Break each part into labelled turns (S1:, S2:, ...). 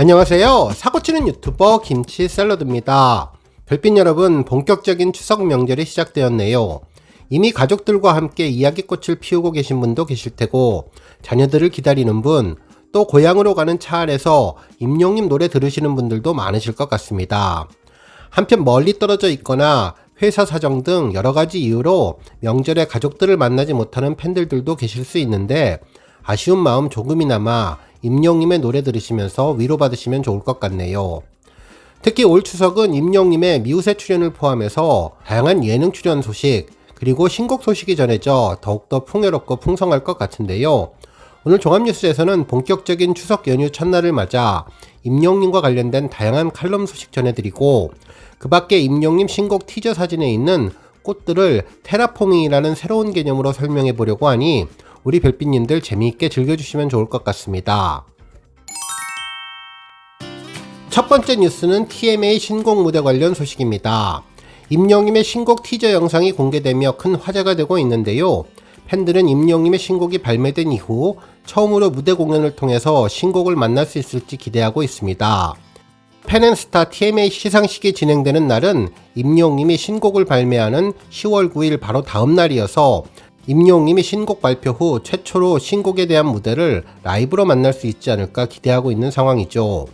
S1: 안녕하세요. 사고치는 유튜버 김치 샐러드입니다. 별빛 여러분, 본격적인 추석 명절이 시작되었네요. 이미 가족들과 함께 이야기꽃을 피우고 계신 분도 계실 테고, 자녀들을 기다리는 분, 또 고향으로 가는 차 안에서 임용님 노래 들으시는 분들도 많으실 것 같습니다. 한편 멀리 떨어져 있거나 회사 사정 등 여러 가지 이유로 명절에 가족들을 만나지 못하는 팬들도 계실 수 있는데 아쉬운 마음 조금이나마 임영님의 노래 들으시면서 위로받으시면 좋을 것 같네요. 특히 올 추석은 임영님의 미우새 출연을 포함해서 다양한 예능 출연 소식, 그리고 신곡 소식이 전해져 더욱더 풍요롭고 풍성할 것 같은데요. 오늘 종합뉴스에서는 본격적인 추석 연휴 첫날을 맞아 임영님과 관련된 다양한 칼럼 소식 전해드리고 그 밖에 임영님 신곡 티저 사진에 있는 꽃들을 테라포밍이라는 새로운 개념으로 설명해 보려고 하니 우리 별빛님들 재미있게 즐겨주시면 좋을 것 같습니다. 첫 번째 뉴스는 TMA 신곡 무대 관련 소식입니다. 임영님의 신곡 티저 영상이 공개되며 큰 화제가 되고 있는데요. 팬들은 임영님의 신곡이 발매된 이후 처음으로 무대 공연을 통해서 신곡을 만날 수 있을지 기대하고 있습니다. 팬앤스타 TMA 시상식이 진행되는 날은 임영님이 신곡을 발매하는 10월 9일 바로 다음 날이어서 임용님이 신곡 발표 후 최초로 신곡에 대한 무대를 라이브로 만날 수 있지 않을까 기대하고 있는 상황이죠.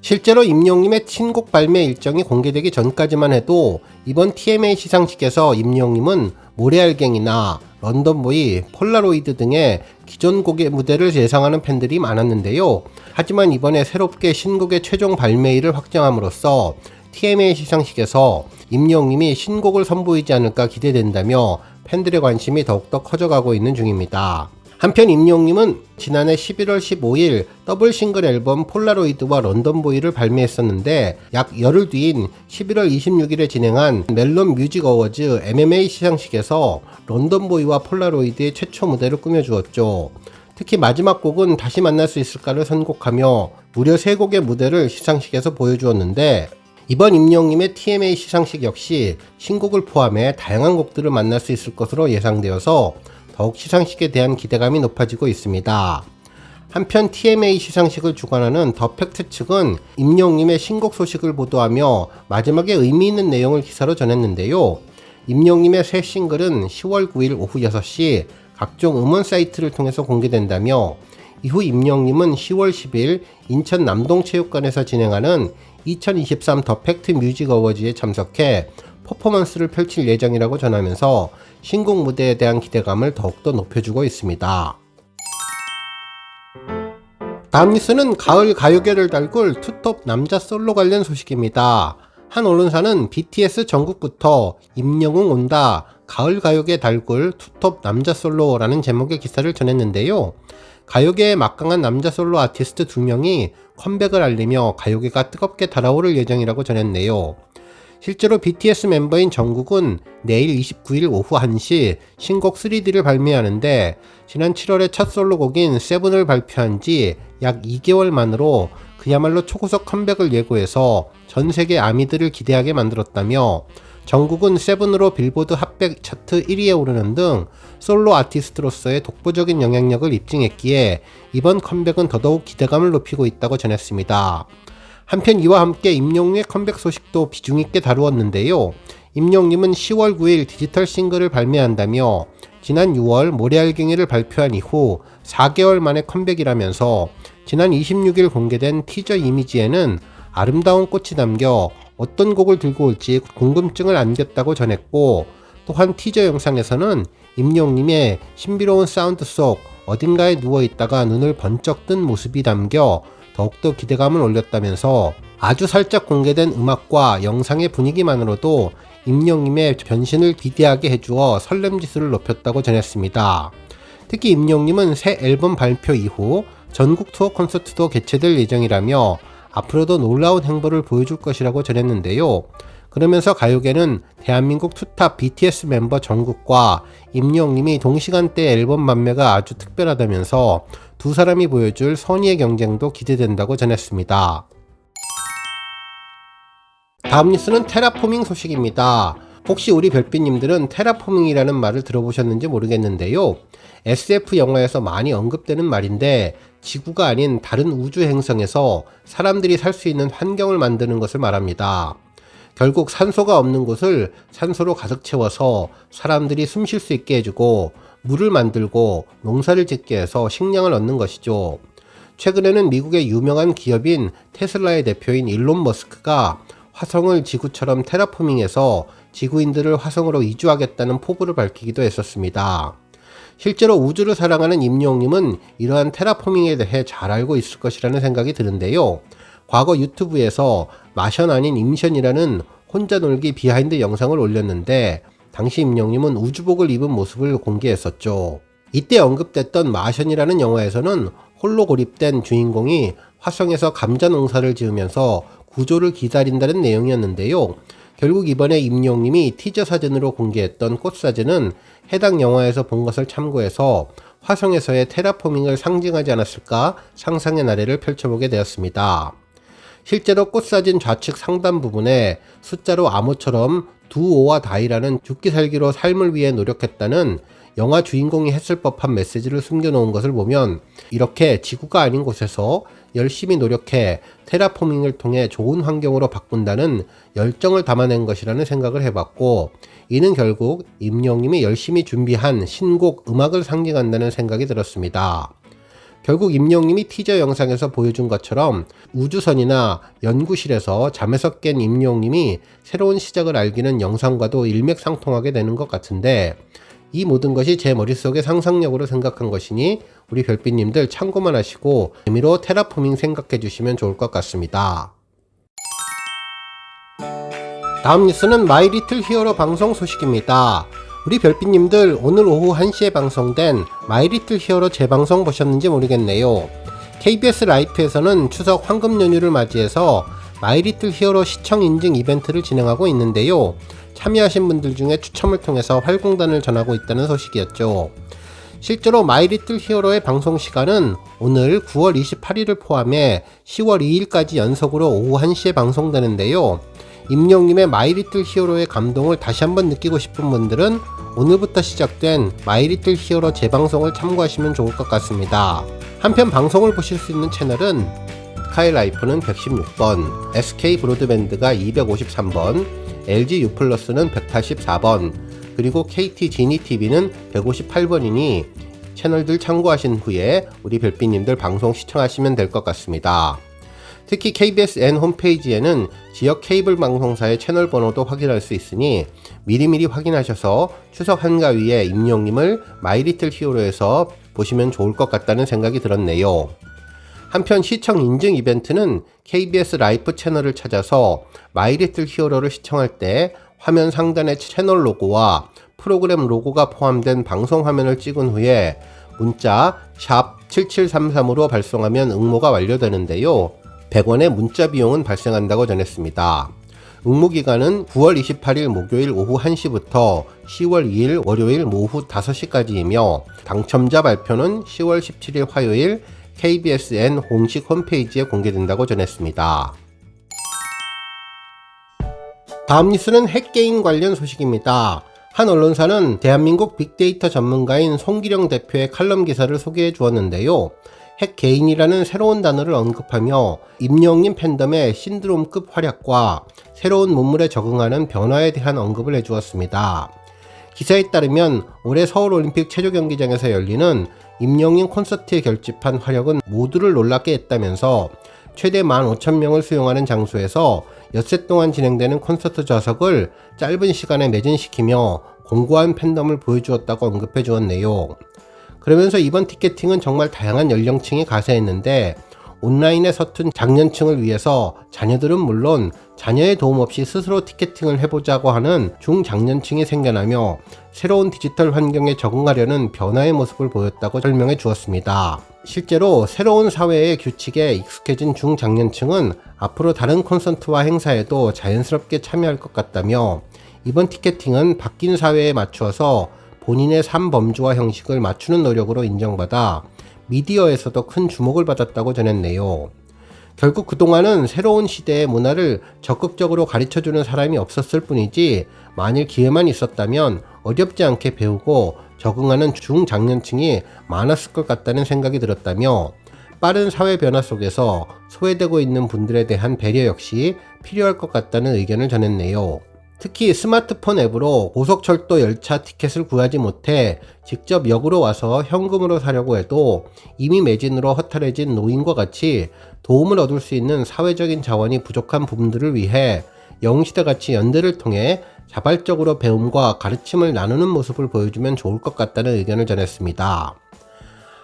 S1: 실제로 임용님의 신곡 발매 일정이 공개되기 전까지만 해도 이번 TMA 시상식에서 임용님은 모래알갱이나 런던보이, 폴라로이드 등의 기존 곡의 무대를 예상하는 팬들이 많았는데요. 하지만 이번에 새롭게 신곡의 최종 발매일을 확정함으로써 TMA 시상식에서 임영님이 신곡을 선보이지 않을까 기대된다며 팬들의 관심이 더욱더 커져가고 있는 중입니다. 한편 임용님은 지난해 11월 15일 더블 싱글 앨범 폴라로이드와 런던보이를 발매했었는데 약 열흘 뒤인 11월 26일에 진행한 멜론 뮤직 어워즈 MMA 시상식에서 런던보이와 폴라로이드의 최초 무대를 꾸며주었죠. 특히 마지막 곡은 다시 만날 수 있을까를 선곡하며 무려 3곡의 무대를 시상식에서 보여주었는데 이번 임영님의 TMA 시상식 역시 신곡을 포함해 다양한 곡들을 만날 수 있을 것으로 예상되어서 더욱 시상식에 대한 기대감이 높아지고 있습니다. 한편 TMA 시상식을 주관하는 더 팩트 측은 임영님의 신곡 소식을 보도하며 마지막에 의미 있는 내용을 기사로 전했는데요. 임영님의 새 싱글은 10월 9일 오후 6시 각종 음원 사이트를 통해서 공개된다며 이후 임영님은 10월 10일 인천 남동체육관에서 진행하는 2023 더 팩트 뮤직 어워즈에 참석해 퍼포먼스를 펼칠 예정이라고 전하면서 신곡 무대에 대한 기대감을 더욱더 높여주고 있습니다. 다음 뉴스는 가을 가요계를 달굴 투톱 남자 솔로 관련 소식입니다. 한 언론사는 BTS 전국부터 임영웅 온다 가을 가요계 달굴 투톱 남자 솔로라는 제목의 기사를 전했는데요. 가요계의 막강한 남자 솔로 아티스트 두 명이 컴백을 알리며 가요계가 뜨겁게 달아오를 예정이라고 전했네요. 실제로 BTS 멤버인 정국은 내일 29일 오후 1시 신곡 3D를 발매하는데 지난 7월에 첫 솔로곡인 세븐을 발표한 지 약 2개월 만으로 그야말로 초고속 컴백을 예고해서 전 세계 아미들을 기대하게 만들었다며 정국은 세븐으로 빌보드 핫백 차트 1위에 오르는 등 솔로 아티스트로서의 독보적인 영향력을 입증했기에 이번 컴백은 더더욱 기대감을 높이고 있다고 전했습니다. 한편 이와 함께 임영웅의 컴백 소식도 비중 있게 다루었는데요. 임영웅님은 10월 9일 디지털 싱글을 발매한다며 지난 6월 모래알갱이를 발표한 이후 4개월 만에 컴백이라면서 지난 26일 공개된 티저 이미지에는 아름다운 꽃이 담겨 어떤 곡을 들고 올지 궁금증을 안겼다고 전했고 또한 티저 영상에서는 임영웅님의 신비로운 사운드 속 어딘가에 누워 있다가 눈을 번쩍 뜬 모습이 담겨 더욱더 기대감을 올렸다면서 아주 살짝 공개된 음악과 영상의 분위기만으로도 임영님의 변신을 기대하게 해주어 설렘 지수를 높였다고 전했습니다. 특히 임영님은 새 앨범 발표 이후 전국 투어 콘서트도 개최될 예정이라며 앞으로도 놀라운 행보를 보여줄 것이라고 전했는데요. 그러면서 가요계는 대한민국 투탑 BTS 멤버 정국과 임영님이 동시간대 앨범 판매가 아주 특별하다면서 두 사람이 보여줄 선의의 경쟁도 기대된다고 전했습니다. 다음 뉴스는 테라포밍 소식입니다. 혹시 우리 별빛님들은 테라포밍이라는 말을 들어보셨는지 모르겠는데요. SF 영화에서 많이 언급되는 말인데 지구가 아닌 다른 우주 행성에서 사람들이 살 수 있는 환경을 만드는 것을 말합니다. 결국 산소가 없는 곳을 산소로 가득 채워서 사람들이 숨 쉴 수 있게 해주고 물을 만들고 농사를 짓게 해서 식량을 얻는 것이죠. 최근에는 미국의 유명한 기업인 테슬라의 대표인 일론 머스크가 화성을 지구처럼 테라포밍해서 지구인들을 화성으로 이주하겠다는 포부를 밝히기도 했었습니다. 실제로 우주를 사랑하는 임용님은 이러한 테라포밍에 대해 잘 알고 있을 것이라는 생각이 드는데요. 과거 유튜브에서 마션 아닌 임션이라는 혼자 놀기 비하인드 영상을 올렸는데 당시 임영님은 우주복을 입은 모습을 공개했었죠. 이때 언급됐던 마션이라는 영화에서는 홀로 고립된 주인공이 화성에서 감자 농사를 지으면서 구조를 기다린다는 내용이었는데요. 결국 이번에 임용님이 티저 사진으로 공개했던 꽃 사진은 해당 영화에서 본 것을 참고해서 화성에서의 테라포밍을 상징하지 않았을까 상상의 나래를 펼쳐보게 되었습니다. 실제로 꽃 사진 좌측 상단 부분에 숫자로 암호처럼 두오와 다이라는 죽기 살기로 삶을 위해 노력했다는 영화 주인공이 했을 법한 메시지를 숨겨놓은 것을 보면 이렇게 지구가 아닌 곳에서 열심히 노력해 테라포밍을 통해 좋은 환경으로 바꾼다는 열정을 담아낸 것이라는 생각을 해봤고 이는 결국 임영님이 열심히 준비한 신곡 음악을 상징한다는 생각이 들었습니다. 결국 임영님이 티저 영상에서 보여준 것처럼 우주선이나 연구실에서 잠에서 깬 임영님이 새로운 시작을 알기는 영상과도 일맥상통하게 되는 것 같은데 이 모든 것이 제 머릿속의 상상력으로 생각한 것이니 우리 별빛님들 참고만 하시고 재미로 테라포밍 생각해 주시면 좋을 것 같습니다. 다음 뉴스는 마이 리틀 히어로 방송 소식입니다. 우리 별빛님들 오늘 오후 1시에 방송된 마이 리틀 히어로 재방송 보셨는지 모르겠네요. KBS 라이프에서는 추석 황금 연휴를 맞이해서 마이 리틀 히어로 시청 인증 이벤트를 진행하고 있는데요. 참여하신 분들 중에 추첨을 통해서 활공단을 전하고 있다는 소식이었죠. 실제로 마이리틀 히어로의 방송 시간은 오늘 9월 28일을 포함해 10월 2일까지 연속으로 오후 1시에 방송되는데요. 임영님의 마이리틀 히어로의 감동을 다시 한번 느끼고 싶은 분들은 오늘부터 시작된 마이리틀 히어로 재방송을 참고하시면 좋을 것 같습니다. 한편 방송을 보실 수 있는 채널은 스카이라이프는 116번, SK 브로드밴드가 253번, LG U+는 184번, 그리고 KT 지니 TV는 158번이니 채널들 참고하신 후에 우리 별빛님들 방송 시청하시면 될 것 같습니다. 특히 KBSN 홈페이지에는 지역 케이블 방송사의 채널 번호도 확인할 수 있으니 미리미리 확인하셔서 추석 한가위에 임용님을 마이리틀 히어로에서 보시면 좋을 것 같다는 생각이 들었네요. 한편 시청 인증 이벤트는 KBS 라이프 채널을 찾아서 마이리틀 히어로를 시청할 때 화면 상단의 채널 로고와 프로그램 로고가 포함된 방송 화면을 찍은 후에 문자 샵 7733으로 발송하면 응모가 완료되는데요. 100원의 문자 비용은 발생한다고 전했습니다. 응모 기간은 9월 28일 목요일 오후 1시부터 10월 2일 월요일 오후 5시까지이며 당첨자 발표는 10월 17일 화요일 KBSN 공식 홈페이지에 공개된다고 전했습니다. 다음 뉴스는 핵게임 관련 소식입니다. 한 언론사는 대한민국 빅데이터 전문가인 송기령 대표의 칼럼 기사를 소개해 주었는데요. 핵개인이라는 새로운 단어를 언급하며 임영님 팬덤의 신드롬급 활약과 새로운 문물에 적응하는 변화에 대한 언급을 해주었습니다. 기사에 따르면 올해 서울올림픽 체조경기장에서 열리는 임영님 콘서트에 결집한 화력은 모두를 놀랍게 했다면서 최대 15,000명을 수용하는 장소에서 엿새 동안 진행되는 콘서트 좌석을 짧은 시간에 매진시키며 공고한 팬덤을 보여주었다고 언급해 주었네요. 그러면서 이번 티켓팅은 정말 다양한 연령층이 가세했는데 온라인에 서툰 장년층을 위해서 자녀들은 물론 자녀의 도움 없이 스스로 티켓팅을 해보자고 하는 중장년층이 생겨나며 새로운 디지털 환경에 적응하려는 변화의 모습을 보였다고 설명해 주었습니다. 실제로 새로운 사회의 규칙에 익숙해진 중장년층은 앞으로 다른 콘서트와 행사에도 자연스럽게 참여할 것 같다며 이번 티켓팅은 바뀐 사회에 맞추어서 본인의 삶 범주와 형식을 맞추는 노력으로 인정받아 미디어에서도 큰 주목을 받았다고 전했네요. 결국 그동안은 새로운 시대의 문화를 적극적으로 가르쳐주는 사람이 없었을 뿐이지 만일 기회만 있었다면 어렵지 않게 배우고 적응하는 중장년층이 많았을 것 같다는 생각이 들었다며 빠른 사회 변화 속에서 소외되고 있는 분들에 대한 배려 역시 필요할 것 같다는 의견을 전했네요. 특히 스마트폰 앱으로 고속철도 열차 티켓을 구하지 못해 직접 역으로 와서 현금으로 사려고 해도 이미 매진으로 허탈해진 노인과 같이 도움을 얻을 수 있는 사회적인 자원이 부족한 부분들을 위해 영시대 같이 연대를 통해 자발적으로 배움과 가르침을 나누는 모습을 보여주면 좋을 것 같다는 의견을 전했습니다.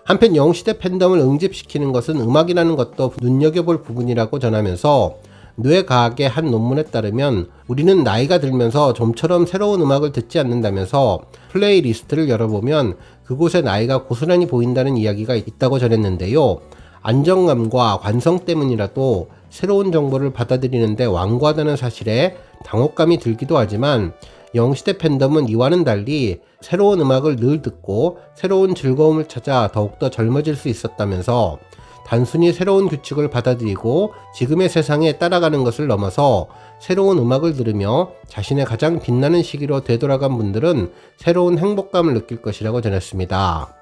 S1: 한편 영시대 팬덤을 응집시키는 것은 음악이라는 것도 눈여겨볼 부분이라고 전하면서 뇌과학의 한 논문에 따르면 우리는 나이가 들면서 좀처럼 새로운 음악을 듣지 않는다면서 플레이리스트를 열어보면 그곳에 나이가 고스란히 보인다는 이야기가 있다고 전했는데요. 안정감과 관성 때문이라도 새로운 정보를 받아들이는데 완고하다는 사실에 당혹감이 들기도 하지만 영시대 팬덤은 이와는 달리 새로운 음악을 늘 듣고 새로운 즐거움을 찾아 더욱더 젊어질 수 있었다면서 단순히 새로운 규칙을 받아들이고 지금의 세상에 따라가는 것을 넘어서 새로운 음악을 들으며 자신의 가장 빛나는 시기로 되돌아간 분들은 새로운 행복감을 느낄 것이라고 전했습니다.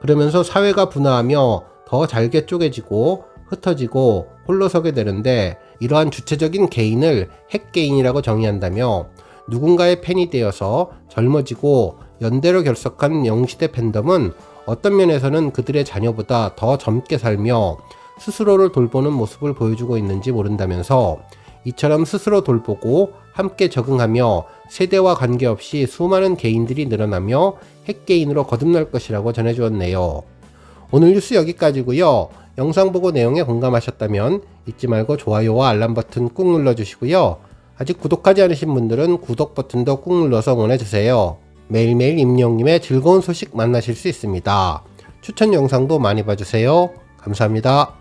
S1: 그러면서 사회가 분화하며 더 잘게 쪼개지고 흩어지고 홀로 서게 되는데 이러한 주체적인 개인을 핵개인이라고 정의한다며 누군가의 팬이 되어서 젊어지고 연대로 결석한 영시대 팬덤은 어떤 면에서는 그들의 자녀보다 더 젊게 살며 스스로를 돌보는 모습을 보여주고 있는지 모른다면서 이처럼 스스로 돌보고 함께 적응하며 세대와 관계없이 수많은 개인들이 늘어나며 핵개인으로 거듭날 것이라고 전해주었네요. 오늘 뉴스 여기까지고요. 영상 보고 내용에 공감하셨다면 잊지 말고 좋아요와 알람 버튼 꾹 눌러주시고요. 아직 구독하지 않으신 분들은 구독 버튼도 꾹 눌러서 응원해주세요. 매일매일 임영님의 즐거운 소식 만나실 수 있습니다. 추천 영상도 많이 봐주세요. 감사합니다.